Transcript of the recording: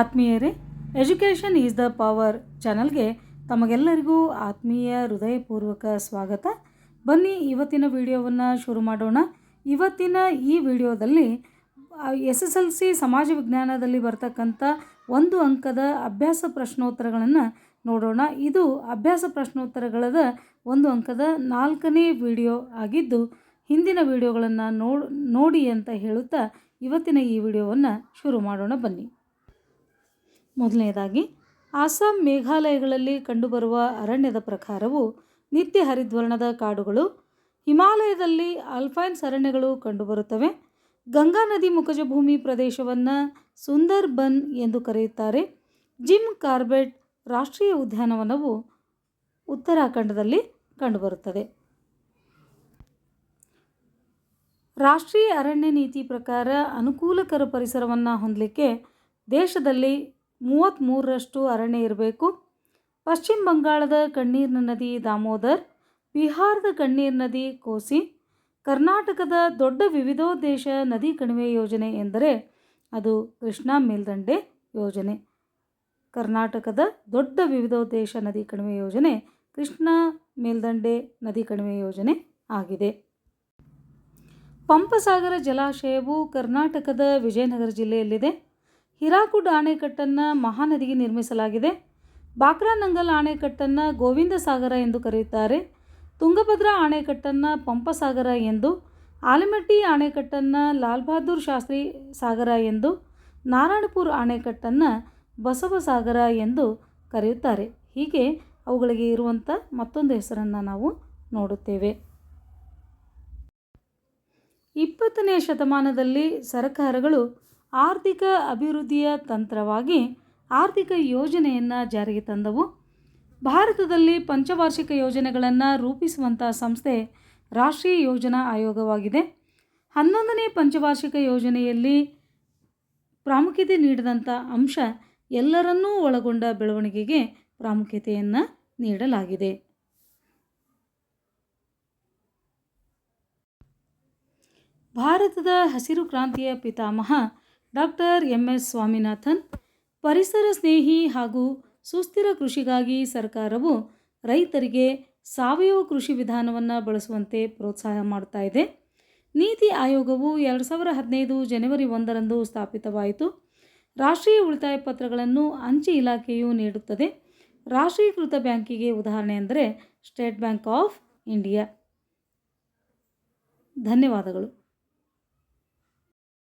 ಆತ್ಮೀಯರೇ, education is the power ಚಾನಲ್ಗೆ ತಮಗೆಲ್ಲರಿಗೂ ಆತ್ಮೀಯ ಹೃದಯಪೂರ್ವಕ ಸ್ವಾಗತ. ಬನ್ನಿ, ಇವತ್ತಿನ ವಿಡಿಯೋವನ್ನು ಶುರು ಮಾಡೋಣ. ಇವತ್ತಿನ ಈ ವಿಡಿಯೋದಲ್ಲಿ ಎಸ್ ಎಸ್ ಎಲ್ ಸಿ ಸಮಾಜ ವಿಜ್ಞಾನದಲ್ಲಿ ಬರ್ತಕ್ಕಂಥ ಒಂದು ಅಂಕದ ಅಭ್ಯಾಸ ಪ್ರಶ್ನೋತ್ತರಗಳನ್ನು ನೋಡೋಣ. ಇದು ಅಭ್ಯಾಸ ಪ್ರಶ್ನೋತ್ತರಗಳದ ಒಂದು ಅಂಕದ ನಾಲ್ಕನೇ ವಿಡಿಯೋ ಆಗಿದ್ದು, ಹಿಂದಿನ ವಿಡಿಯೋಗಳನ್ನು ನೋಡ್, ನೋಡಿ ಅಂತ ಹೇಳುತ್ತಾ ಇವತ್ತಿನ ಈ ವಿಡಿಯೋವನ್ನು ಶುರು ಮಾಡೋಣ. ಬನ್ನಿ. ಮೊದಲನೇದಾಗಿ ಅಸ್ಸಾಂ ಮೇಘಾಲಯಗಳಲ್ಲಿ ಕಂಡುಬರುವ ಅರಣ್ಯದ ಪ್ರಕಾರವು ನಿತ್ಯ ಹರಿದ್ವರ್ಣದ ಕಾಡುಗಳು, ಹಿಮಾಲಯದಲ್ಲಿ ಆಲ್ಫೈನ್ಸ್ ಅರಣ್ಯಗಳು ಕಂಡುಬರುತ್ತವೆ. ಗಂಗಾ ನದಿ ಮುಖಜ ಭೂಮಿ ಪ್ರದೇಶವನ್ನು ಸುಂದರ್ ಬನ್ ಎಂದು ಕರೆಯುತ್ತಾರೆ. ಜಿಮ್ ಕಾರ್ಬೆಟ್ ರಾಷ್ಟ್ರೀಯ ಉದ್ಯಾನವನವು ಉತ್ತರಾಖಂಡದಲ್ಲಿ ಕಂಡುಬರುತ್ತದೆ. ರಾಷ್ಟ್ರೀಯ ಅರಣ್ಯ ನೀತಿ ಪ್ರಕಾರ ಅನುಕೂಲಕರ ಪರಿಸರವನ್ನು ಹೊಂದಲಿಕ್ಕೆ ದೇಶದಲ್ಲಿ ಮೂವತ್ತ್ಮೂರರಷ್ಟು ಅರಣ್ಯ ಇರಬೇಕು. ಪಶ್ಚಿಮ ಬಂಗಾಳದ ಕಣ್ಣೀರಿನ ನದಿ ದಾಮೋದರ್, ಬಿಹಾರದ ಕಣ್ಣೀರ್ ನದಿ ಕೋಸಿ, ಕರ್ನಾಟಕದ ದೊಡ್ಡ ವಿವಿಧೋದ್ದೇಶ ನದಿ ಕಣಿವೆ ಯೋಜನೆ ಎಂದರೆ ಅದು ಕೃಷ್ಣಾ ಮೇಲ್ದಂಡೆ ಯೋಜನೆ. ಕರ್ನಾಟಕದ ದೊಡ್ಡ ವಿವಿಧೋದ್ದೇಶ ನದಿ ಕಣಿವೆ ಯೋಜನೆ ಕೃಷ್ಣಾ ಮೇಲ್ದಂಡೆ ನದಿ ಕಣಿವೆ ಯೋಜನೆ ಆಗಿದೆ. ಪಂಪಸಾಗರ ಜಲಾಶಯವು ಕರ್ನಾಟಕದ ವಿಜಯನಗರ ಜಿಲ್ಲೆಯಲ್ಲಿದೆ. ಹಿರಾಕುಡ್ ಅಣೆಕಟ್ಟನ್ನು ಮಹಾನದಿಗೆ ನಿರ್ಮಿಸಲಾಗಿದೆ. ಬಾಕ್ರಾನಂಗಲ್ ಅಣೆಕಟ್ಟನ್ನು ಗೋವಿಂದ ಸಾಗರ ಎಂದು ಕರೆಯುತ್ತಾರೆ. ತುಂಗಭದ್ರಾ ಅಣೆಕಟ್ಟನ್ನು ಪಂಪಸಾಗರ ಎಂದು, ಆಲಮಟ್ಟಿ ಅಣೆಕಟ್ಟನ್ನು ಲಾಲ್ ಬಹದ್ದೂರ್ ಶಾಸ್ತ್ರಿ ಸಾಗರ ಎಂದು, ನಾರಾಯಣಪುರ ಅಣೆಕಟ್ಟನ್ನು ಬಸವಸಾಗರ ಎಂದು ಕರೆಯುತ್ತಾರೆ. ಹೀಗೆ ಅವುಗಳಿಗೆ ಇರುವಂಥ ಮತ್ತೊಂದು ಹೆಸರನ್ನು ನಾವು ನೋಡುತ್ತೇವೆ. ಇಪ್ಪತ್ತನೇ ಶತಮಾನದಲ್ಲಿ ಸರ್ಕಾರಗಳು ಆರ್ಥಿಕ ಅಭಿವೃದ್ಧಿಯ ತಂತ್ರವಾಗಿ ಆರ್ಥಿಕ ಯೋಜನೆಯನ್ನು ಜಾರಿಗೆ ತಂದವು. ಭಾರತದಲ್ಲಿ ಪಂಚವಾರ್ಷಿಕ ಯೋಜನೆಗಳನ್ನು ರೂಪಿಸುವಂಥ ಸಂಸ್ಥೆ ರಾಷ್ಟ್ರೀಯ ಯೋಜನಾ ಆಯೋಗವಾಗಿದೆ. ಹನ್ನೊಂದನೇ ಪಂಚವಾರ್ಷಿಕ ಯೋಜನೆಯಲ್ಲಿ ಪ್ರಾಮುಖ್ಯತೆ ನೀಡಿದಂಥ ಅಂಶ ಎಲ್ಲರನ್ನೂ ಒಳಗೊಂಡ ಬೆಳವಣಿಗೆಗೆ ಪ್ರಾಮುಖ್ಯತೆಯನ್ನು ನೀಡಲಾಗಿದೆ. ಭಾರತದ ಹಸಿರು ಕ್ರಾಂತಿಯ ಪಿತಾಮಹ ಡಾಕ್ಟರ್ ಎಂ ಎಸ್ ಸ್ವಾಮಿನಾಥನ್, ಪರಿಸರ ಸ್ನೇಹಿ ಹಾಗೂ ಸುಸ್ಥಿರ ಕೃಷಿಗಾಗಿ ಸರ್ಕಾರವು ರೈತರಿಗೆ ಸಾವಯವ ಕೃಷಿ ವಿಧಾನವನ್ನು ಬಳಸುವಂತೆ ಪ್ರೋತ್ಸಾಹ ಮಾಡ್ತಾ ಇದೆ. ನೀತಿ ಆಯೋಗವು ಎರಡು ಸಾವಿರ ಹದಿನೈದು ಜನವರಿ ಒಂದರಂದು ಸ್ಥಾಪಿತವಾಯಿತು. ರಾಷ್ಟ್ರೀಯ ಉಳಿತಾಯ ಪತ್ರಗಳನ್ನು ಅಂಚೆ ಇಲಾಖೆಯು ನೀಡುತ್ತದೆ. ರಾಷ್ಟ್ರೀಕೃತ ಬ್ಯಾಂಕಿಗೆ ಉದಾಹರಣೆ ಅಂದರೆ ಸ್ಟೇಟ್ ಬ್ಯಾಂಕ್ ಆಫ್ ಇಂಡಿಯಾ. ಧನ್ಯವಾದಗಳು.